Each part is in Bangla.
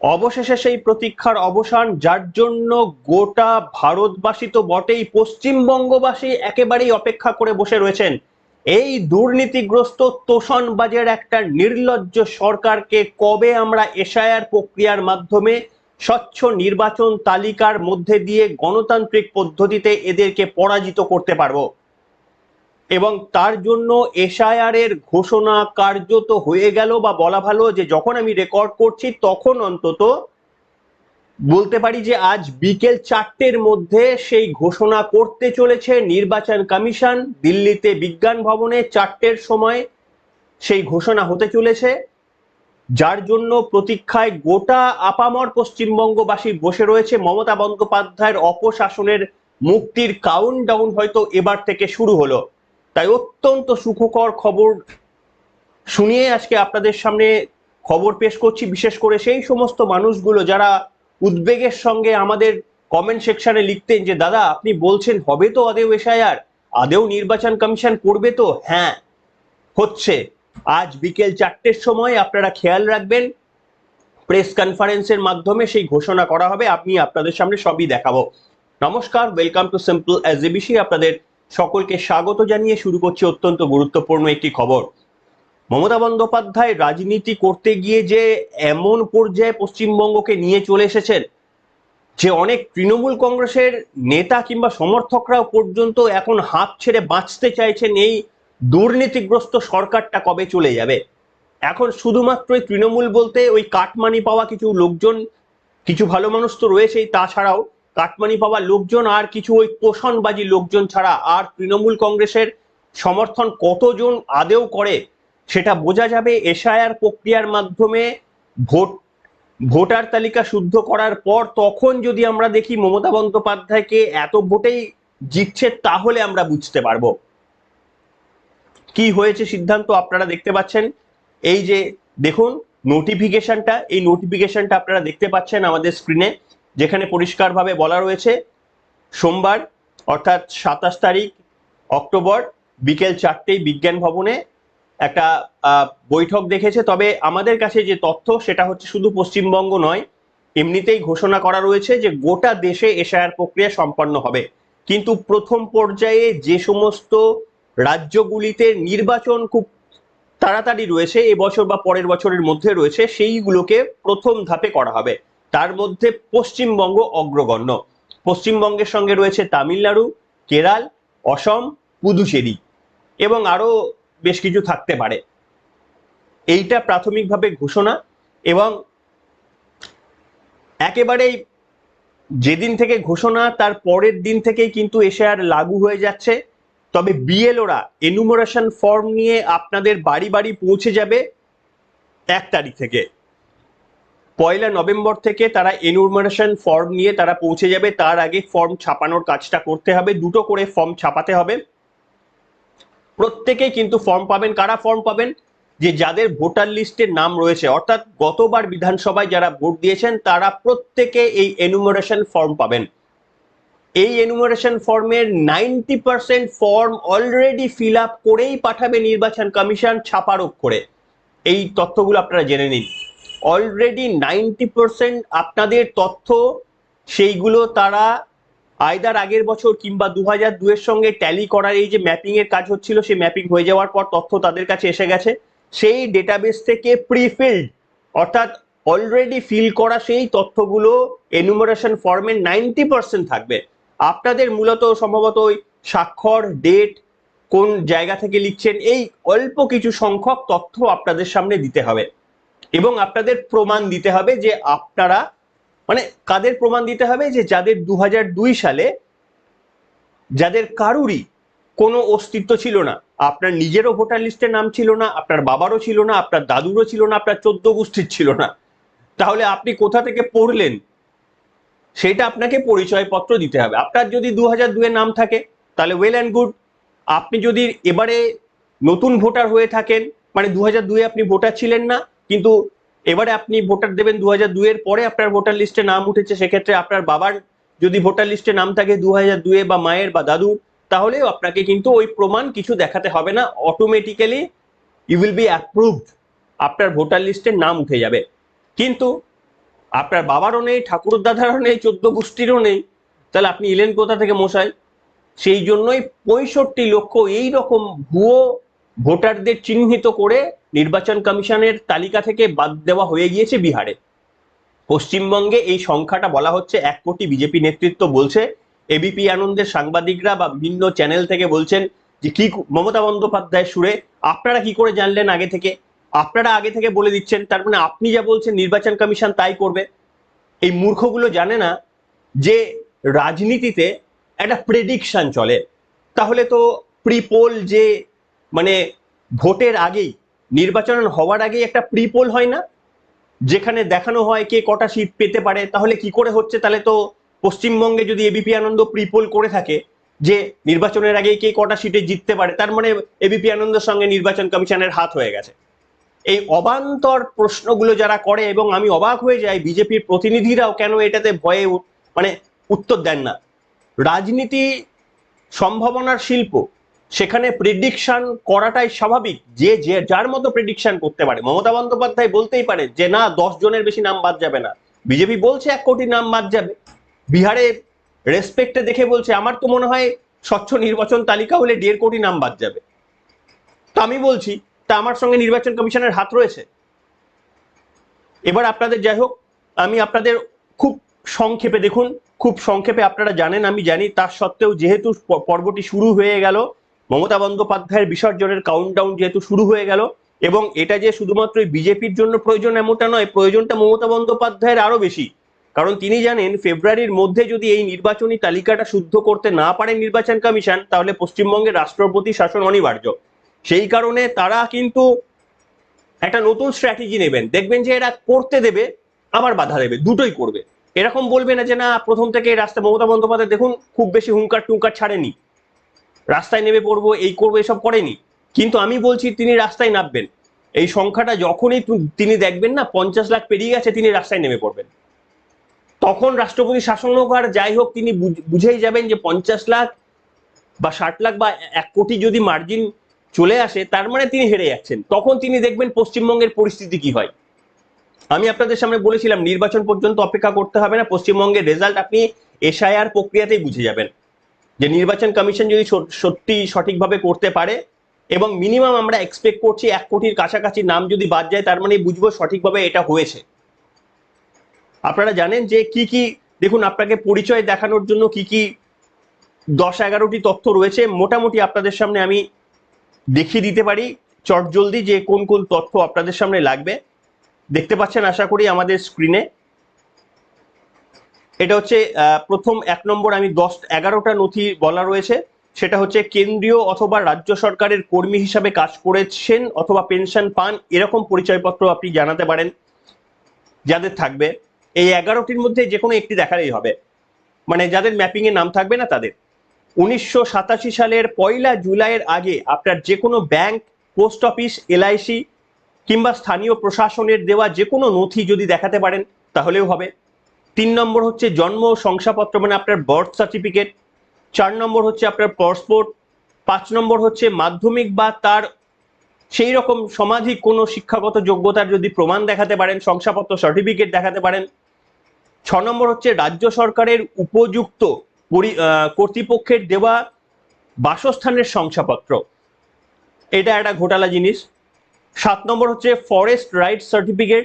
অবশেষে সেই প্রতীক্ষার অবসান, যার জন্য গোটা ভারতবাসী তো বটেই পশ্চিমবঙ্গবাসী একেবারেই অপেক্ষা করে বসে রয়েছেন। এই দুর্নীতিগ্রস্ত তোষণবাজের একটা নির্লজ্জ সরকারকে কবে আমরা এশায়ার প্রক্রিয়ার মাধ্যমে স্বচ্ছ নির্বাচন তালিকার মধ্যে দিয়ে গণতান্ত্রিক পদ্ধতিতে এদেরকে পরাজিত করতে পারব? এবং তার জন্য এসআইআর এর ঘোষণা কার্যত হয়ে গেল বা বলা ভালো যে যখন আমি রেকর্ড করছি তখন অন্তত বলতে পারি যে আজ বিকেল চারটের মধ্যে সেই ঘোষণা করতে চলেছে নির্বাচন কমিশন। দিল্লিতে বিজ্ঞান ভবনে চারটের সময় সেই ঘোষণা হতে চলেছে। যার জন্য প্রতীক্ষায় গোটা আপামর পশ্চিমবঙ্গবাসী বসে রয়েছে। মমতা বন্দ্যোপাধ্যায়ের অপশাসনের মুক্তির কাউন্ট ডাউন হয়তো এবার থেকে শুরু হলো। তাই অত্যন্ত সুখকর খবর শুনিয়ে আজকে আপনাদের সামনে খবর পেশ করছি। বিশেষ করে সেই সমস্ত মানুষগুলো যারা উদ্বেগের সঙ্গে আমাদের কমেন্ট সেকশনে লিখতেন যে, দাদা, আপনি বলছেন হবে তো আদেও এসআইআর, আদেও নির্বাচন কমিশন করবে তো? হ্যাঁ হচ্ছে। আজ বিকেল চারটের সময় আপনারা খেয়াল রাখবেন প্রেস কনফারেন্সের মাধ্যমে সেই ঘোষণা করা হবে। আমি আপনাদের সামনে সবই দেখাবো। নমস্কার ওয়েলকাম টু সিম্পল এজিবিসি আপনাদের সকলকে স্বাগত জানিয়ে শুরু করছি অত্যন্ত গুরুত্বপূর্ণ একটি খবর। মমতা বন্দ্যোপাধ্যায় রাজনীতি করতে গিয়ে যে এমন পর্যায়ে পশ্চিমবঙ্গকে নিয়ে চলে এসেছেন, যে অনেক তৃণমূল কংগ্রেসের নেতা কিংবা সমর্থকরাও পর্যন্ত এখন হাত ছেড়ে বাঁচতে চাইছেন এই দুর্নীতিগ্রস্ত সরকারটা কবে চলে যাবে? এখন শুধুমাত্র তৃণমূল বলতে ওই কাটমানি পাওয়া কিছু লোকজন, কিছু ভালো মানুষ তো রয়েছেই, তাছাড়াও কাটমানি পাওয়া লোকজন আর কিছু ওই তোষণবাজি লোকজন ছাড়া আর তৃণমূল কংগ্রেসের সমর্থন কতজন আদেও করে, সেটা বোঝা যাবে এসআইআর প্রক্রিয়ার মাধ্যমে ভোট, ভোটার তালিকা শুদ্ধ করার পর তখন যদি আমরা দেখি মমতা বন্দ্যোপাধ্যায়কে এত ভোটেই জিতছে তাহলে আমরা বুঝতে পারব। কি হয়েছে সিদ্ধান্ত আপনারা দেখতে পাচ্ছেন। এই যে দেখুন নোটিফিকেশনটা এই নোটিফিকেশনটা আপনারা দেখতে পাচ্ছেন আমাদের স্ক্রিনে যেখানে পরিষ্কারভাবে বলা রয়েছে, সোমবার, অর্থাৎ সাতাশ তারিখ, অক্টোবর, বিকেল চারটেই বিজ্ঞান ভবনে একটা বৈঠক দেখেছে। তবে আমাদের কাছে যে তথ্য, সেটা হচ্ছে শুধু পশ্চিমবঙ্গ নয়, এমনিতেই ঘোষণা করা রয়েছে যে গোটা দেশে এশায়ার প্রক্রিয়া সম্পন্ন হবে। কিন্তু প্রথম পর্যায়ে যে সমস্ত রাজ্যগুলিতে নির্বাচন খুব তাড়াতাড়ি রয়েছে, এবছর বা পরের বছরের মধ্যে রয়েছে, সেইগুলোকে প্রথম ধাপে করা হবে। তার মধ্যে পশ্চিমবঙ্গ অগ্রগণ্য। পশ্চিমবঙ্গের সঙ্গে রয়েছে তামিলনাড়ু, কেরাল, অসম, পুদুচেরি এবং আরও বেশ কিছু থাকতে পারে। এইটা প্রাথমিকভাবে ঘোষণা এবং একেবারেই যেদিন থেকে ঘোষণা, তার পরের দিন থেকেই কিন্তু এসে আর লাগু হয়ে যাচ্ছে। তবে বিএলওরা এনুমারেশন ফর্ম নিয়ে আপনাদের বাড়ি বাড়ি পৌঁছে যাবে এক তারিখ থেকে। পয়লা নভেম্বর থেকে তারা এনুমারেশন ফর্ম নিয়ে তারা পৌঁছে যাবে। তার আগে ফর্ম ছাপানোর কাজটা করতে হবে। দুটো করে ফর্ম ছাপাতে হবে। প্রত্যেকেই কিন্তু ফর্ম পাবেন। কারা ফর্ম পাবেন? যে যাদের ভোটার লিস্টের নাম রয়েছে। অর্থাৎ গতবার বিধানসভায় যারা ভোট দিয়েছেন, তারা প্রত্যেকে এই এনুমারেশন ফর্ম পাবেন। এই এনুমারেশন ফর্মের ninety percent form already fill up করেই পাঠাবে নির্বাচন কমিশন ছাপার করে। এই তথ্যগুলো আপনারা জেনে নিন। অলরেডি নাইনটি পার্সেন্ট আপনাদের তথ্য, সেইগুলো তারা আয়দার আগের বছর কিংবা দু হাজার দুয়ের সঙ্গে ট্যালি করার এই যে ম্যাপিং এর কাজ হচ্ছিল, সেই ম্যাপিং হয়ে যাওয়ার পর তথ্য তাদের কাছে এসে গেছে। সেই ডেটাবেস থেকে প্রিফিল্ড অর্থাৎ অলরেডি ফিল করা সেই তথ্যগুলো এনুমারেশন ফর্মে নাইনটি পার্সেন্ট থাকবে। আপনাদের মূলত সম্ভবত ওই স্বাক্ষর ডেট কোন জায়গা থেকে লিখছেন, এই অল্প কিছু সংখ্যক তথ্য আপনাদের সামনে দিতে হবে। এবং আপনাদের প্রমাণ দিতে হবে যে আপনারা মানে কাদের প্রমাণ দিতে হবে? যে যাদের দু সালে যাদের কারুরই কোনো অস্তিত্ব ছিল না, আপনার নিজেরও ভোটার লিস্টে নাম ছিল না, আপনার বাবারও ছিল না, আপনার দাদুরও ছিল না, আপনার চোদ্দ গোষ্ঠীর ছিল না। তাহলে আপনি কোথা থেকে পড়লেন? সেটা আপনাকে পরিচয়পত্র দিতে হবে। আপনার যদি দু হাজার দুয়ের নাম থাকে, তাহলে ওয়েল অ্যান্ড গুড আপনি যদি এবারে নতুন ভোটার হয়ে থাকেন মানে দু হাজার দুয়ে আপনি ভোটার ছিলেন না কিন্তু এবারে আপনি ভোটার দেবেন দু হাজার দুয়ের পরে আপনার ভোটার লিস্টে নাম উঠেছে, সেক্ষেত্রে আপনার বাবার যদি ভোটার লিস্টে নাম থাকে দু হাজার দুয়ে বা মায়ের বা দাদুর, তাহলেও আপনাকে কিন্তু ওই প্রমাণ কিছু দেখাতে হবে না। Automatically you will be approved আপনার ভোটার লিস্টে নাম উঠে যাবে। কিন্তু আপনার বাবারও নেই ঠাকুর দাদারও নেই, চোদ্দ গোষ্ঠীরও নেই। তাহলে আপনি এলেন কোথা থেকে মশাই? সেই জন্যই পঁয়ষট্টি লক্ষ এই রকম ভুয়ো ভোটারদের চিহ্নিত করে নির্বাচন কমিশনের তালিকা থেকে বাদ দেওয়া হয়ে গিয়েছে বিহারে। পশ্চিমবঙ্গে এই সংখ্যাটা বলা হচ্ছে এক কোটি বিজেপি নেতৃত্ব বলছে। এবিপি আনন্দের সাংবাদিকরা বা বিভিন্ন চ্যানেল থেকে বলছেন যে, কি মমতা বন্দ্যোপাধ্যায় সুরে আপনারা কি করে জানলেন আগে থেকে? আপনারা আগে থেকে বলে দিচ্ছেন, তার মানে আপনি যা বলছেন নির্বাচন কমিশন তাই করবে। এই মূর্খগুলো জানে না যে রাজনীতিতে একটা প্রেডিকশন চলে। তাহলে তো প্রিপোল যে মানে ভোটের আগেই, নির্বাচন হওয়ার আগেই একটা প্রিপোল হয় না? যেখানে দেখানো হয় কে কটা সিট পেতে পারে, তাহলে কি করে হচ্ছে? তাহলে তো পশ্চিমবঙ্গে যদি এবিপি আনন্দ প্রিপোল করে থাকে, যে নির্বাচনের আগে কে কটা সিটে জিততে পারে, তার মানে এবিপি আনন্দের সঙ্গে নির্বাচন কমিশনের হাত হয়ে গেছে। এই অবান্তর প্রশ্নগুলো যারা করে, এবং আমি অবাক হয়ে যাই, বিজেপির প্রতিনিধিরাও কেন এটাতে ভয়ে মানে উত্তর দেন না? রাজনীতি সম্ভাবনার শিল্প সেখানে প্রেডিকশন করাটাই স্বাভাবিক। যে যে, যার মতো প্রেডিকশন করতে পারে। মমতা বন্দ্যোপাধ্যায় বলতেই পারে যে, না, দশ জনের বেশি নাম বাদ যাবে না। বিজেপি বলছে এক কোটি নাম বাদ যাবে। বিহারে রেসপেক্টে দেখে বলছে, আমার তো মনে হয় স্বচ্ছ নির্বাচন তালিকা হলে দেড় কোটি নাম বাদ যাবে। তো আমি বলছি, তা আমার সঙ্গে নির্বাচন কমিশনের হাত রয়েছে। এবার আপনাদের যাই হোক, আমি আপনাদের খুব সংক্ষেপে দেখুন, খুব সংক্ষেপে আপনারা জানেন, আমি জানি, তার সত্ত্বেও যেহেতু পর্বটি শুরু হয়ে গেল মমতা বন্দ্যোপাধ্যায়ের বিসর্জনের কাউন্টডাউন যেহেতু শুরু হয়ে গেল, এবং এটা যে শুধুমাত্র বিজেপির জন্য প্রয়োজন এমনটা নয়, প্রয়োজনটা মমতা বন্দ্যোপাধ্যায়ের আরও বেশি। কারণ তিনি জানেন, ফেব্রুয়ারির মধ্যে যদি এই নির্বাচনী তালিকাটা শুদ্ধ করতে না পারে নির্বাচন কমিশন, তাহলে পশ্চিমবঙ্গের রাষ্ট্রপতি শাসন অনিবার্য। সেই কারণে তারা কিন্তু একটা নতুন স্ট্র্যাটেজি নেবেন। দেখবেন যে এরা করতে দেবে, আবার বাধা দেবে, দুটোই করবে। এরকম বলবে না যে, না, প্রথম থেকে এই রাস্তা মমতা বন্দ্যোপাধ্যায়, দেখুন, খুব বেশি হুঙ্কার টুঙ্কার ছাড়েনি। রাস্তায় নেমে পড়ব, এই করব, এসব করেনি। কিন্তু আমি বলছি তিনি রাস্তায় নামবেন। এই সংখ্যাটা যখনই তিনি দেখবেন না, পঞ্চাশ লাখ পেরিয়ে গেছে, তিনি রাস্তায় নেমে পড়বেন। তখন রাষ্ট্রপতি শাসন হোক আর যাই হোক, তিনি বুঝ- বুঝেই যাবেন যে পঞ্চাশ লাখ বা ষাট লাখ বা এক কোটি যদি মার্জিন চলে আসে, তার মানে তিনি হেরে যাচ্ছেন। তখন তিনি দেখবেন পশ্চিমবঙ্গের পরিস্থিতি কি হয়। আমি আপনাদের সামনে বলেছিলাম, নির্বাচন পর্যন্ত অপেক্ষা করতে হবে না, পশ্চিমবঙ্গের রেজাল্ট আপনি এসআইআর প্রক্রিয়াতেই বুঝে যাবেন। যে নির্বাচন কমিশন যদি সত- সত্যি সঠিকভাবে করতে পারে এবং মিনিমাম আমরা এক্সপেক্ট করছি এক কোটির কাছাকাছি নাম যদি বাদ যায়, তার মানে বুঝব সঠিকভাবে এটা হয়েছে। আপনারা জানেন যে কি কি, দেখুন আপনাকে পরিচয় দেখানোর জন্য কি কি দশ এগারোটি তথ্য রয়েছে। মোটামুটি আপনাদের সামনে আমি দেখিয়ে দিতে পারি চটজলদি যে কোন কোন তথ্য আপনাদের সামনে লাগবে। দেখতে পাচ্ছেন আশা করি আমাদের স্ক্রিনে এটা হচ্ছে প্রথম এক নম্বর আমি দশ, এগারোটা নথি বলা রয়েছে। সেটা হচ্ছে কেন্দ্রীয় অথবা রাজ্য সরকারের কর্মী হিসাবে কাজ করেছেন অথবা পেনশন পান, এরকম পরিচয়পত্র আপনি জানাতে পারেন, যাদের থাকবে। এই এগারোটির মধ্যে যে কোনো একটি দেখালেই হবে। মানে যাদের ম্যাপিং নাম থাকবে না তাদের। উনিশশো সাতাশি সালের পয়লা জুলাইয়ের আগে আপনার যে কোনো ব্যাংক পোস্ট অফিস এলআইসি কিংবা স্থানীয় প্রশাসনের দেওয়া যে কোনো নথি যদি দেখাতে পারেন, তাহলেও হবে। তিন নম্বর হচ্ছে জন্ম শংসাপত্র মানে আপনার বার্থ সার্টিফিকেট চার নম্বর হচ্ছে আপনার পাসপোর্ট পাঁচ নম্বর হচ্ছে মাধ্যমিক বা তার সেই রকম সমাধি কোনো শিক্ষাগত যোগ্যতার যদি প্রমাণ দেখাতে পারেন, শংসাপত্র সার্টিফিকেট দেখাতে পারেন। ছ নম্বর হচ্ছে রাজ্য সরকারের উপযুক্ত কর্তৃপক্ষের দেওয়া বাসস্থানের শংসাপত্র। এটা একটা ঘোটালা জিনিস। সাত নম্বর হচ্ছে ফরেস্ট রাইট সার্টিফিকেট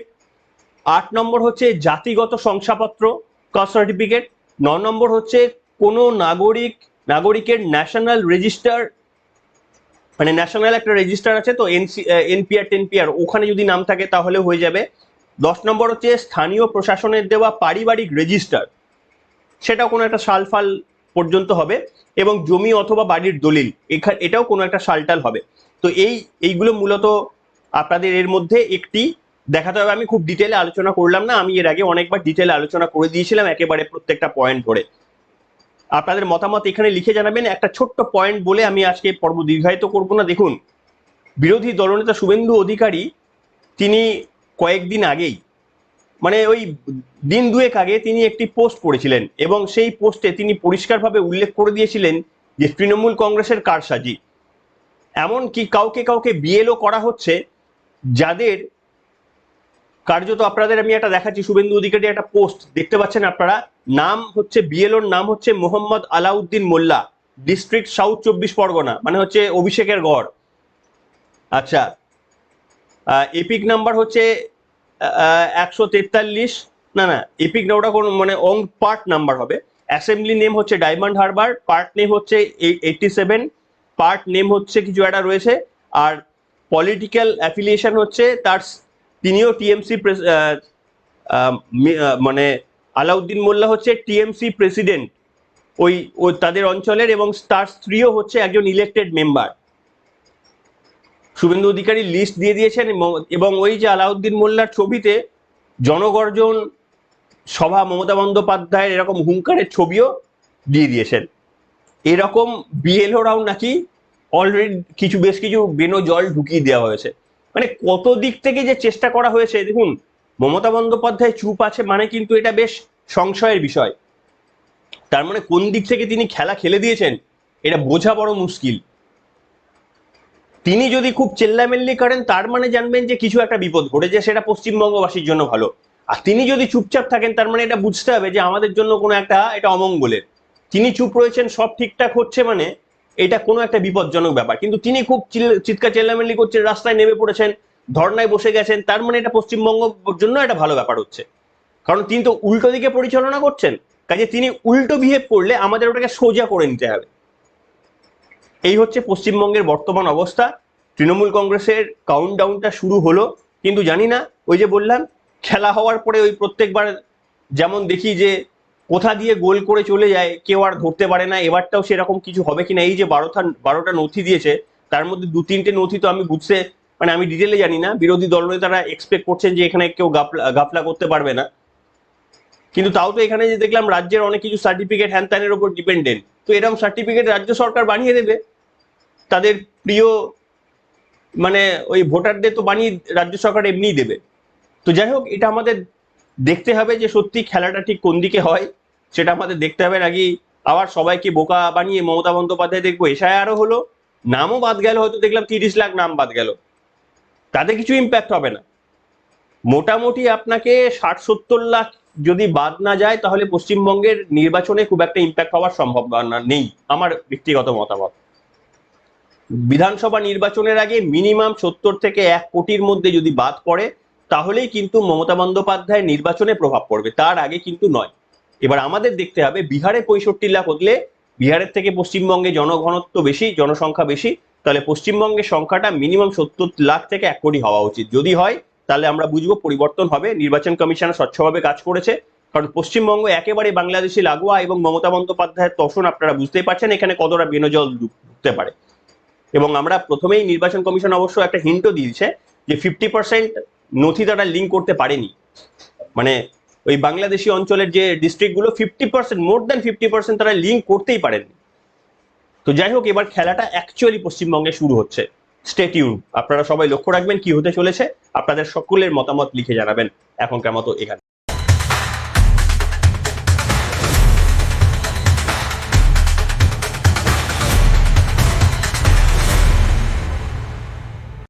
আট নম্বর হচ্ছে জাতিগত শংসাপত্র কাস্ট সার্টিফিকেট ন নম্বর হচ্ছে কোনো নাগরিক, নাগরিকের ন্যাশনাল রেজিস্টার মানে ন্যাশনাল একটা রেজিস্টার আছে তো এনসি এনপিআর টেনপিআর ওখানে যদি নাম থাকে তাহলে হয়ে যাবে। দশ নম্বর হচ্ছে স্থানীয় প্রশাসনের দেওয়া পারিবারিক রেজিস্টার সেটাও কোনো একটা সাল ফাল পর্যন্ত হবে এবং জমি অথবা বাড়ির দলিল, এখা- এটাও কোনো একটা সালটাল হবে। তো এই, এইগুলো মূলত আপনাদের এর মধ্যে একটি দেখাতে হবে। আমি খুব ডিটেলে আলোচনা করলাম না। আমি এর আগে অনেকবার ডিটেলে আলোচনা করে দিয়েছিলাম একেবারে প্রত্যেকটা পয়েন্ট ধরে। আপনাদের মতামত এখানে লিখে জানাবেন। একটা ছোট্ট পয়েন্ট বলে আমি আজকে পর্ব দীর্ঘায়িত করব না। দেখুন, বিরোধী দলনেতা শুভেন্দু অধিকারী, তিনি কয়েকদিন আগেই মানে ওই দিন দুয়েক আগে তিনি একটি পোস্ট করেছিলেন এবং সেই পোস্টে তিনি পরিষ্কারভাবে উল্লেখ করে দিয়েছিলেন যে তৃণমূল কংগ্রেসের কারসাজি। এমন কি কাউকে কাউকে বিএলও করা হচ্ছে যাদের কার্যত আপনাদের আমি একটা দেখাচ্ছি, শুভেন্দু অধিকারী একটা পোস্ট দেখতে পাচ্ছেন আপনারা? নাম হচ্ছে বিএলওর নাম হচ্ছে মোহাম্মদ আলাউদ্দিন মোল্লা ডিস্ট্রিক্ট সাউথ চব্বিশ পরগনা মানে হচ্ছে অভিষেকের গড়। আচ্ছা এপিক নাম্বার হচ্ছে একশো তেতাল্লিশ, না না এপিক না, ওটা কোনো মানে অং পার্ট নাম্বার হবে। অ্যাসেম্বলি নেম হচ্ছে ডায়মন্ড হারবার পার্ট নেম হচ্ছে এইটটি সেভেন পার্ট নেম হচ্ছে কিছু একটা রয়েছে, আর পলিটিক্যাল অ্যাফিলিয়েশন হচ্ছে তার তিনিও টিএমসি মানে আলাউদ্দিন মোল্লা হচ্ছে টিএমসি প্রেসিডেন্ট। ওই ওই তাদের অঞ্চলের এবং তার স্ত্রীও হচ্ছে একজন elected member Suvendu Adhikari list দিয়ে দিয়েছেন এবং ওই যে আলাউদ্দিন মোল্লার ছবিতে জনগর্জন সভা মমতা বন্দ্যোপাধ্যায়ের এরকম হুঙ্কারের ছবিও দিয়ে দিয়েছেন। এরকম বিএলওরাও নাকি অলরেডি কিছু, বেশ কিছু বেনো জল ঢুকিয়ে দেওয়া হয়েছে। মানে কত দিক থেকে যে চেষ্টা করা হয়েছে, দেখুন, মমতা বন্দ্যোপাধ্যায় চুপ আছে মানে কিন্তু এটা বেশ সংশয়ের বিষয়। তার মানে কোন দিক থেকে তিনি খেলা খেলে দিয়েছেন, এটা বোঝা বড় মুশকিল। তিনি যদি খুব চেল্লামেল্লি করেন, তার মানে জানবেন যে কিছু একটা বিপদ ঘটেছে, সেটা পশ্চিমবঙ্গবাসীর জন্য ভালো। আর তিনি যদি চুপচাপ থাকেন, তার মানে এটা বুঝতে হবে যে আমাদের জন্য কোনো একটা, এটা অমঙ্গলের। তিনি চুপ রয়েছেন, সব ঠিকঠাক হচ্ছে মানে এটা কোনো একটা বিপজ্জনক ব্যাপার। কিন্তু তিনি খুব চিৎকার চেল্লামেল্লি করছেন, রাস্তায় নেমে পড়েছেন, ধর্নায় বসে গেছেন, তার মানে এটা পশ্চিমবঙ্গের জন্য একটা ভালো ব্যাপার হচ্ছে। কারণ তিনি তো উল্টো দিকে পরিচালনা করছেন, কাজে তিনি উল্টো বিহেভ করলে আমাদের ওটাকে সোজা করে নিতে হবে। এই হচ্ছে পশ্চিমবঙ্গের বর্তমান অবস্থা। তৃণমূল কংগ্রেসের কাউন্টডাউনটা শুরু হলো, কিন্তু জানি না, ওই যে বললাম, খেলা হওয়ার পরে ওই প্রত্যেকবার যেমন দেখি যে কোথা দিয়ে গোল করে চলে যায়, কেউ আর ধরতে পারে না, এবারটাও সেরকম কিছু হবে কিনা? এই যে বারোটা বারোটা নথি দিয়েছে, তার মধ্যে দু তিনটে নথি তো আমি বুঝতে মানে আমি ডিটেলে জানি না, বিরোধী দলনেতারা এক্সপেক্ট করছেন যে এখানে কেউ গাফলা গাফলা করতে পারবে না। কিন্তু তাও তো এখানে যে দেখলাম রাজ্যের অনেক কিছু সার্টিফিকেট হ্যান ত্যানের উপর ডিপেন্ডেন্ট তো এরকম সার্টিফিকেট রাজ্য সরকার বানিয়ে দেবে। তাদের প্রিয় মানে ওই ভোটারদের তো বানিয়ে রাজ্য সরকার এমনিই দেবে। তো যাই হোক, এটা আমাদের দেখতে হবে যে সত্যি খেলাটা ঠিক কোন দিকে হয়। সেটা আমাদের দেখতে হবে। নাকি আবার সবাইকে বোকা বানিয়ে মমতা বন্দ্যোপাধ্যায় দেখব। এসায় আরও হলো, নামও বাদ গেল, হয়তো দেখলাম তিরিশ লাখ নাম বাদ গেল। তাতে কিছু ইম্প্যাক্ট হবে না। মোটামুটি আপনাকে ষাট সত্তর লাখ যদি বাদ না যায়, তাহলে পশ্চিমবঙ্গের নির্বাচনে খুব একটা ইম্প্যাক্ট হওয়ার সম্ভাবনা নেই, আমার ব্যক্তিগত মতামত। বিধানসভা নির্বাচনের আগে মিনিমাম সত্তর থেকে এক কোটির মধ্যে যদি বাদ পড়ে তাহলেই কিন্তু মমতা বন্দ্যোপাধ্যায়ের নির্বাচনে প্রভাব পড়বে, তার আগে কিন্তু নয়। এবার আমাদের দেখতে হবে, বিহারে পঁয়ষট্টি লাখ হলে বিহারের থেকে পশ্চিমবঙ্গে জনঘনত্ব বেশি, জনসংখ্যা বেশি, তাহলে পশ্চিমবঙ্গের সংখ্যাটা মিনিমাম সত্তর লাখ থেকে এক কোটি হওয়া উচিত। যদি হয়, তাহলে আমরা বুঝব পরিবর্তন হবে, নির্বাচন কমিশন স্বচ্ছভাবে কাজ করেছে, কারণ পশ্চিমবঙ্গ একেবারে বাংলাদেশি লাগোয়া এবং মমতা বন্দ্যোপাধ্যায়ের তখন আপনারা বুঝতেই পারছেন, এখানে কতটা বেনজল ঢুকতে পারে। এবং আমরা প্রথমেই নির্বাচন কমিশন অবশ্য একটা হিন্টও দিয়েছে যে ফিফটি পার্সেন্ট নথি লিঙ্ক করতে পারেনি। মানে ওই বাংলাদেশি অঞ্চলের যে ডিস্ট্রিক্টগুলো fifty percent more than fifty percent তারা লিঙ্ক করতেই পারেননি তো যাই হোক, এবার খেলাটা অ্যাকচুয়ালি পশ্চিমবঙ্গে শুরু হচ্ছে। স্টেটিউন আপনারা সবাই লক্ষ্য রাখবেন কি হতে চলেছে। আপনাদের সকলের মতামত লিখে জানাবেন এখনকার মতো এখানে।